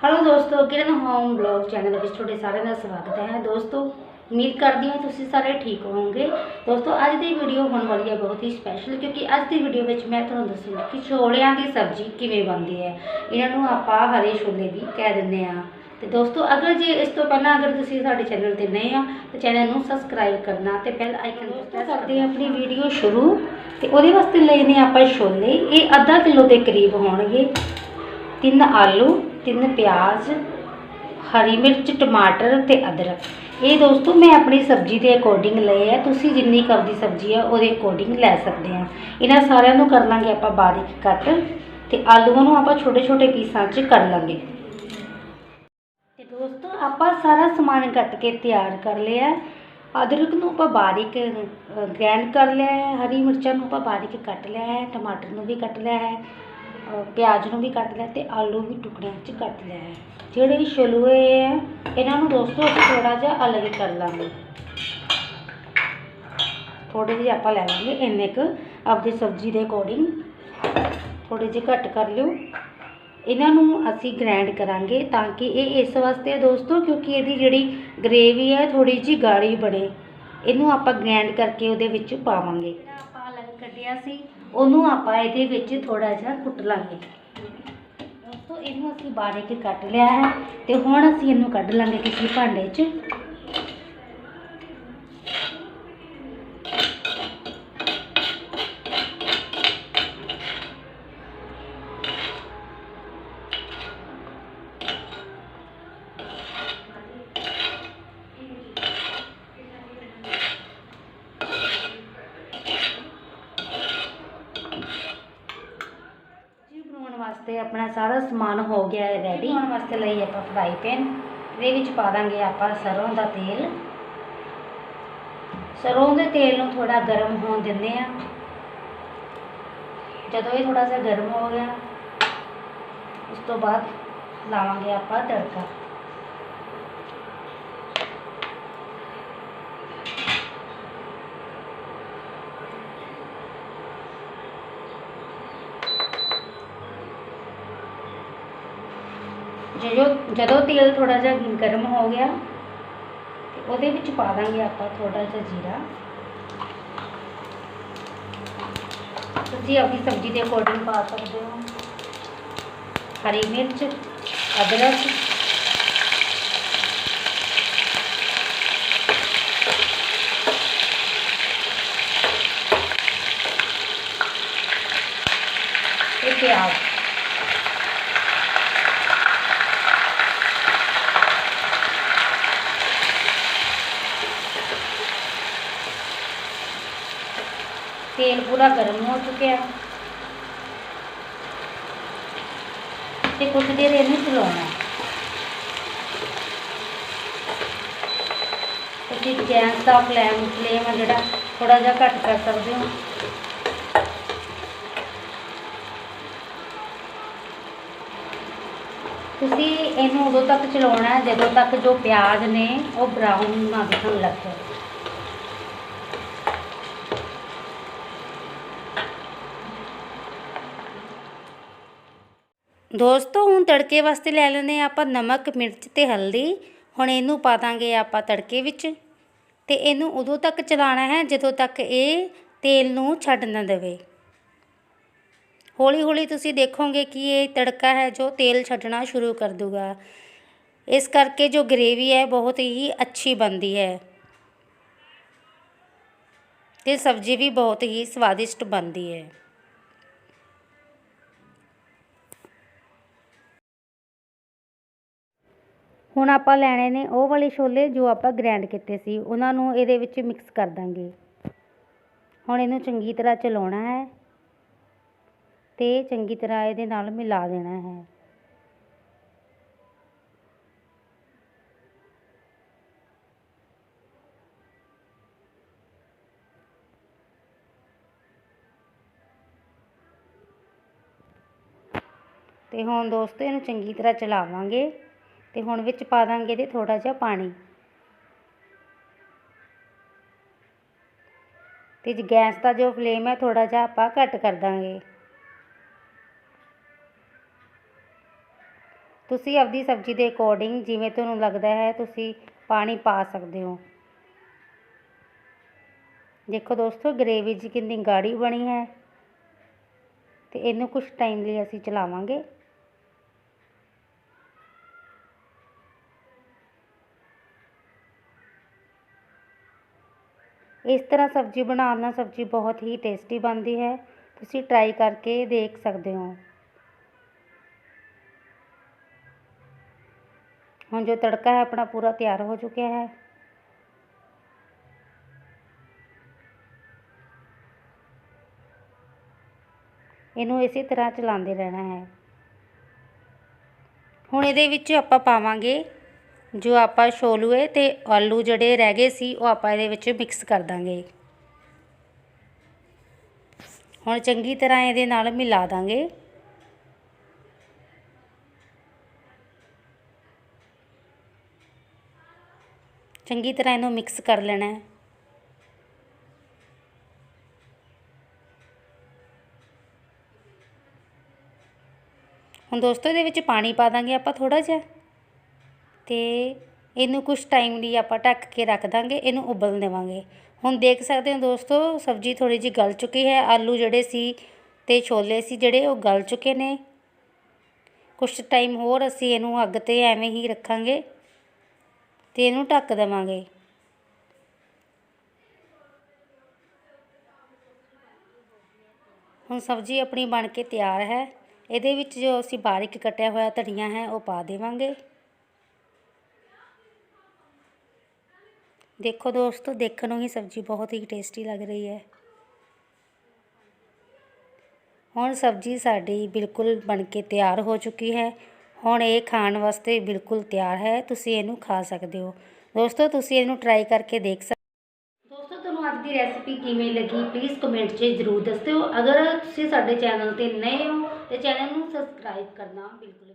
Hello ਦੋਸਤੋ ਕਿਰਨ home blog channel ਵਿੱਚ ਤੁਹਾਡੇ ਸਾਰਿਆਂ ਦਾ ਸਵਾਗਤ ਹੈ। ਦੋਸਤੋ ਉਮੀਦ ਕਰਦੀ ਹਾਂ ਤੁਸੀਂ ਸਾਰੇ ਠੀਕ ਹੋਵੋਗੇ। ਦੋਸਤੋ ਅੱਜ ਦੀ ਵੀਡੀਓ ਹੋਣ ਵਾਲੀ ਹੈ ਬਹੁਤ ਹੀ ਸਪੈਸ਼ਲ ਕਿਉਂਕਿ ਅੱਜ ਦੀ ਵੀਡੀਓ ਵਿੱਚ ਮੈਂ ਤੁਹਾਨੂੰ ਦੱਸੂੰਗੀ ਕਿ ਛੋਲਿਆਂ ਦੀ ਸਬਜ਼ੀ ਕਿਵੇਂ ਬਣਦੀ ਹੈ। ਇਹਨਾਂ ਨੂੰ ਆਪਾਂ ਹਰੇ ਛੋਲੇ ਵੀ ਕਹਿ ਦਿੰਦੇ ਆ ਤੇ ਦੋਸਤੋ ਅਗਰ ਜੇ ਇਸ ਤੋਂ ਪਹਿਲਾਂ ਅਗਰ ਤੁਸੀਂ ਸਾਡੇ ਚੈਨਲ ਤੇ ਨਏ ਆ ਤਾਂ ਚੈਨਲ ਨੂੰ ਸਬਸਕ੍ਰਾਈਬ ਕਰਨਾ ਤੇ ਬੈਲ ਆਈਕਨ ਪ੍ਰੈਸ ਕਰਦੇ ਹਾਂ ਆਪਣੀ ਵੀਡੀਓ ਸ਼ੁਰੂ। ਤੇ ਉਹਦੇ ਵਾਸਤੇ ਲੈਣੇ ਆਪਾਂ ਛੋਲੇ। ਇਹ ਅੱਧਾ ਕਿਲੋ ਦੇ ਕਰੀਬ ਹੋਣਗੇ। ਤਿੰਨ ਆਲੂ ਤਿੰਨ ਪਿਆਜ਼, ਹਰੀ ਮਿਰਚ, ਟਮਾਟਰ ਤੇ ਅਦਰਕ। ਇਹ ਦੋਸਤੋ ਮੈਂ ਆਪਣੀ ਸਬਜ਼ੀ ਦੇ ਅਕੋਰਡਿੰਗ ਲਏ ਆ। ਤੁਸੀਂ ਜਿੰਨੀ ਕੁ ਆਪਦੀ ਸਬਜ਼ੀ ਆ, ਉਹਦੇ ਅਕੋਰਡਿੰਗ ਲੈ ਸਕਦੇ ਆ। ਇਹਨਾਂ ਸਾਰਿਆਂ ਨੂੰ ਕਰ ਲਾਂਗੇ ਆਪਾਂ ਬਾਰੀਕ ਕੱਟ ਤੇ ਆਲੂਆਂ ਨੂੰ ਆਪਾਂ ਛੋਟੇ ਛੋਟੇ ਪੀਸਾਂ 'ਚ ਕਰ ਲਾਂਗੇ। ਤੇ ਦੋਸਤੋ ਆਪਾਂ ਸਾਰਾ ਸਮਾਨ ਕੱਟ ਕੇ ਤਿਆਰ ਕਰ ਲਿਆ। ਅਦਰਕ ਨੂੰ ਆਪਾਂ ਬਾਰੀਕ ਗ੍ਰੈਂਡ ਕਰ ਲਿਆ ਹੈ। ਹਰੀ ਮਿਰਚਾਂ ਨੂੰ ਆਪਾਂ ਬਾਰੀਕ ਕੱਟ ਲਿਆ ਹੈ। ਟਮਾਟਰ ਨੂੰ ਵੀ ਕੱਟ ਲਿਆ ਹੈ। ਪਿਆਜ਼ ਨੂੰ ਵੀ ਕੱਟ ਲਿਆ ਅਤੇ ਆਲੂ ਵੀ ਟੁਕੜਿਆਂ 'ਚ ਕੱਟ ਲਿਆ ਹੈ। ਜਿਹੜੇ ਛਲੂਏ ਹੈ ਇਹਨਾਂ ਨੂੰ ਦੋਸਤੋ ਅਸੀਂ ਥੋੜ੍ਹਾ ਜਿਹਾ ਅਲੱਗ ਕਰ ਲਾਂਗੇ। ਥੋੜ੍ਹੇ ਜਿਹੇ ਆਪਾਂ ਲੈ ਲਾਂਗੇ, ਇੰਨੇ ਕੁ ਆਪਦੀ ਸਬਜ਼ੀ ਦੇ ਅਕੋਰਡਿੰਗ ਥੋੜ੍ਹੇ ਜਿਹੇ ਘੱਟ ਕਰ ਲਿਓ। ਇਹਨਾਂ ਨੂੰ ਅਸੀਂ ਗ੍ਰਾਈਂਡ ਕਰਾਂਗੇ ਤਾਂ ਕਿ ਇਹ ਇਸ ਵਾਸਤੇ ਹੈ ਦੋਸਤੋ, ਕਿਉਂਕਿ ਇਹਦੀ ਜਿਹੜੀ ਗ੍ਰੇਵੀ ਹੈ ਥੋੜ੍ਹੀ ਜਿਹੀ ਗਾੜੀ ਬਣੇ। ਇਹਨੂੰ ਆਪਾਂ ਗ੍ਰਾਈਂਡ ਕਰਕੇ ਉਹਦੇ ਵਿੱਚ ਪਾਵਾਂਗੇ। ਅਲੱਗ ਕੱਢਿਆ ਸੀ, ਉਹਨੂੰ ਆਪਾਂ ਇਹਦੇ ਵਿੱਚ ਥੋੜਾ ਜਿਹਾ ਕੁੱਟ ਲਾਂਗੇ। ਦੋਸਤੋ, ਇਹਨੂੰ ਅਸੀਂ ਬਾਰੀਕ ਕੱਟ ਲਿਆ ਹੈ ਤੇ ਹੁਣ ਅਸੀਂ ਇਹਨੂੰ ਕੱਢ ਲਾਂਗੇ ਕਿਸੇ ਭਾਂਡੇ 'ਚ ਜੀ ਬਣਾਉਣ ਆਪਣਾ ਸਾਰਾ ਸਮਾਨ ਹੋ ਗਿਆ ਹੈ ਰੈਡੀ ਬਣਾਉਣ ਵਾਸਤੇ ਲਈ ਆਪਾਂ ਫਰਾਈ ਪੈਨ ਇਹਦੇ ਵਿੱਚ ਪਾ ਦਾਂਗੇ ਆਪਾਂ ਸਰੋਂ ਦਾ ਤੇਲ। ਸਰੋਂ ਦੇ ਤੇਲ ਨੂੰ ਥੋੜਾ ਗਰਮ ਹੋਣ ਦਿੰਦੇ ਆ ਜਦੋਂ ਇਹ ਥੋੜਾ ਜਿਹਾ ਗਰਮ ਹੋ ਗਿਆ, ਉਸ ਤੋਂ ਬਾਅਦ ਲਾਵਾਂਗੇ ਆਪਾਂ ਤੜਕਾ। ਜਦੋਂ ਜਦੋਂ ਤੇਲ ਥੋੜਾ ਜਿਹਾ ਗਰਮ ਹੋ ਗਿਆ, ਤੇ ਉਹਦੇ ਵਿੱਚ ਪਾ ਦਾਂਗੇ ਆਪਾਂ ਥੋੜਾ ਜਿਹਾ ਜੀਰਾ। ਤੁਸੀਂ ਆਪਣੀ ਸਬਜ਼ੀ ਦੇ ਅਕੋਰਡਿੰਗ ਪਾ ਸਕਦੇ ਹੋ। ਹਰੀ ਮਿਰਚ, ਅਦਰਕ। ਤੇ ਪਿਆਜ਼। ਤੇਲ ਪੂਰਾ ਗਰਮ ਹੋ ਚੁੱਕਿਆ। ਤੇ ਕੁਝ ਦੇਰ ਇਹਨੂੰ ਚਲਾਉਣਾ। ਤੁਸੀਂ ਗੈਸ ਦਾ ਫਲੇਮ ਫਲੇਮ ਆ ਜਿਹੜਾ ਥੋੜਾ ਜਿਹਾ ਘੱਟ ਕਰ ਸਕਦੇ ਹੋ। ਤੁਸੀਂ ਇਹਨੂੰ ਉਦੋਂ ਤੱਕ ਚਲਾਉਣਾ ਜਦੋਂ ਤੱਕ ਜੋ ਪਿਆਜ਼ ਨੇ ਉਹ ਬਰਾਊਨ ਨਾ ਦਿਖਣ ਲੱਗ ਦੋਸਤੋ, ਹੁਣ ਤੜਕੇ ਵਾਸਤੇ ਲੈ ਲੈਂਦੇ ਹਾਂ ਆਪਾਂ ਨਮਕ, ਮਿਰਚ ਤੇ ਹਲਦੀ। ਹੁਣ ਇਹਨੂੰ ਪਾ ਦਾਂਗੇ ਆਪਾਂ ਤੜਕੇ ਵਿੱਚ। ਤੇ ਇਹਨੂੰ ਉਦੋਂ ਤੱਕ ਚਲਾਉਣਾ ਹੈ ਜਦੋਂ ਤੱਕ ਇਹ ਤੇਲ ਨੂੰ ਛੱਡ ਨਾ ਦੇਵੇ। ਹੌਲੀ ਹੌਲੀ ਤੁਸੀਂ ਦੇਖੋਗੇ ਕਿ ਇਹ ਤੜਕਾ ਹੈ ਜੋ ਤੇਲ ਛੱਡਣਾ ਸ਼ੁਰੂ ਕਰ ਦੂਗਾ। ਇਸ ਕਰਕੇ ਜੋ ਗ੍ਰੇਵੀ ਹੈ, ਬਹੁਤ ਹੀ ਅੱਛੀ ਬਣਦੀ ਹੈ। ਤੇ ਸਬਜ਼ੀ ਵੀ ਬਹੁਤ ਹੀ ਸਵਾਦਿਸ਼ਟ ਬਣਦੀ ਹੈ। ਹੁਣ ਆਪਾਂ ਲੈਣੇ ਨੇ ਉਹ ਵਾਲੇ ਛੋਲੇ ਜੋ ਆਪਾਂ ਗ੍ਰੈਂਡ ਕੀਤੇ ਸੀ, ਉਹਨਾਂ ਨੂੰ ਇਹਦੇ ਵਿੱਚ ਮਿਕਸ ਕਰ ਦਾਂਗੇ। ਹੁਣ ਇਹਨੂੰ ਚੰਗੀ ਤਰ੍ਹਾਂ ਚਲਾਉਣਾ ਹੈ ਤੇ ਚੰਗੀ ਤਰ੍ਹਾਂ ਇਹਦੇ ਨਾਲ ਮਿਲਾ ਦੇਣਾ ਹੈ। ਤੇ ਹੁਣ ਦੋਸਤੋ ਇਹਨੂੰ ਚੰਗੀ ਤਰ੍ਹਾਂ ਚਲਾਵਾਂਗੇ। ਤੇ ਹੁਣ ਵਿੱਚ ਪਾ ਦਾਂਗੇ ਇਹਦੇ ਥੋੜਾ ਜਿਹਾ ਪਾਣੀ। ਤੇ ਗੈਸ ਦਾ ਜੋ ਫਲੇਮ ਹੈ ਥੋੜਾ ਜਿਹਾ ਆਪਾਂ ਘੱਟ ਕਰ ਦਾਂਗੇ। ਤੁਸੀਂ ਆਪਦੀ ਸਬਜ਼ੀ ਦੇ ਅਕੋਰਡਿੰਗ ਜਿਵੇਂ ਤੁਹਾਨੂੰ ਲੱਗਦਾ ਹੈ, ਤੁਸੀਂ ਪਾਣੀ ਪਾ ਸਕਦੇ ਹੋ। ਦੇਖੋ ਦੋਸਤੋ ਗ੍ਰੇਵੀ ਜੀ ਕਿੰਨੀ ਗਾੜੀ ਬਣੀ ਹੈ। ਤੇ ਇਹਨੂੰ ਕੁਝ ਟਾਈਮ ਲਈ ਅਸੀਂ ਚਲਾਵਾਂਗੇ। ਇਸ ਤਰ੍ਹਾਂ ਸਬਜ਼ੀ ਬਣਾਉਣ ਨਾਲ ਸਬਜ਼ੀ ਬਹੁਤ ਹੀ ਟੇਸਟੀ ਬਣਦੀ ਹੈ। ਤੁਸੀਂ ਟਰਾਈ ਕਰਕੇ ਦੇਖ ਸਕਦੇ ਹੋ। ਹੁਣ ਜੋ ਤੜਕਾ ਹੈ, ਆਪਣਾ ਪੂਰਾ ਤਿਆਰ ਹੋ ਚੁੱਕਿਆ ਹੈ। ਇਹਨੂੰ ਇਸੇ ਤਰ੍ਹਾਂ ਚਲਾਉਂਦੇ ਰਹਿਣਾ ਹੈ। ਹੁਣ ਇਹਦੇ ਵਿੱਚ ਆਪਾਂ ਪਾਵਾਂਗੇ ਜੋ ਆਪਾਂ ਛੋਲੂਏ ਤੇ ਆਲੂ ਜਿਹੜੇ ਰਹਿ ਗਏ ਸੀ, ਉਹ ਆਪਾਂ ਇਹਦੇ ਵਿੱਚ ਮਿਕਸ ਕਰ ਦਾਂਗੇ। ਹੁਣ ਚੰਗੀ ਤਰ੍ਹਾਂ ਇਹਦੇ ਨਾਲ ਮਿਲਾ ਦਾਂਗੇ। ਚੰਗੀ ਤਰ੍ਹਾਂ ਇਹਨੂੰ ਮਿਕਸ ਕਰ ਲੈਣਾ ਹੈ। ਹੁਣ ਦੋਸਤੋ, ਇਹਦੇ ਵਿੱਚ ਪਾਣੀ ਪਾ ਦਾਂਗੇ ਆਪਾਂ ਥੋੜਾ ਜਿਹਾ। ਅਤੇ ਇਹਨੂੰ ਕੁਛ ਟਾਈਮ ਲਈ ਆਪਾਂ ਢੱਕ ਕੇ ਰੱਖ ਦਾਂਗੇ, ਇਹਨੂੰ ਉਬਲਣ ਦੇਵਾਂਗੇ। ਹੁਣ ਦੇਖ ਸਕਦੇ ਹੋ ਦੋਸਤੋ, ਸਬਜ਼ੀ ਥੋੜ੍ਹੀ ਜਿਹੀ ਗਲ ਚੁੱਕੀ ਹੈ। ਆਲੂ ਜਿਹੜੇ ਸੀ ਅਤੇ ਛੋਲੇ ਸੀ ਜਿਹੜੇ ਉਹ ਗਲ ਚੁੱਕੇ ਨੇ। ਕੁਛ ਟਾਈਮ ਹੋਰ ਅਸੀਂ ਇਹਨੂੰ ਅੱਗ ਤੇ ਐਵੇਂ ਹੀ ਰੱਖਾਂਗੇ ਅਤੇ ਇਹਨੂੰ ਢੱਕ ਦੇਵਾਂਗੇ। ਹੁਣ ਸਬਜ਼ੀ ਆਪਣੀ ਬਣ ਕੇ ਤਿਆਰ ਹੈ। ਇਹਦੇ ਵਿੱਚ ਜੋ ਅਸੀਂ ਬਾਰੀਕ ਕੱਟਿਆ ਹੋਇਆ ਧਨੀਆ ਹੈ, ਉਹ ਪਾ ਦੇਵਾਂਗੇ। ਦੇਖੋ ਦੋਸਤੋ, ਦੇਖਣ ਨੂੰ ਹੀ ਸਬਜ਼ੀ ਬਹੁਤ ਹੀ ਟੇਸਟੀ ਲੱਗ ਰਹੀ ਹੈ। ਹੁਣ ਸਬਜ਼ੀ ਸਾਡੀ ਬਿਲਕੁਲ ਬਣ ਕੇ ਤਿਆਰ ਹੋ ਚੁੱਕੀ ਹੈ। ਹੁਣ ਇਹ ਖਾਣ ਵਾਸਤੇ ਬਿਲਕੁਲ ਤਿਆਰ ਹੈ। ਤੁਸੀਂ ਇਹਨੂੰ ਖਾ ਸਕਦੇ ਹੋ। ਦੋਸਤੋ, ਤੁਸੀਂ ਇਹਨੂੰ ਟਰਾਈ ਕਰਕੇ ਦੇਖ ਸਕਦੇ ਦੋਸਤੋ, ਤੁਹਾਨੂੰ ਅੱਜ ਦੀ ਰੈਸਿਪੀ ਕਿਵੇਂ ਲੱਗੀ? ਪਲੀਜ਼ ਕਮੈਂਟ 'ਚ ਜ਼ਰੂਰ ਦੱਸਿਓ। ਅਗਰ ਤੁਸੀਂ ਸਾਡੇ ਚੈਨਲ ਤੇ ਨਏ ਹੋ, ਤੇ ਚੈਨਲ ਨੂੰ ਸਬਸਕ੍ਰਾਈਬ ਕਰਨਾ ਬਿਲਕੁਲ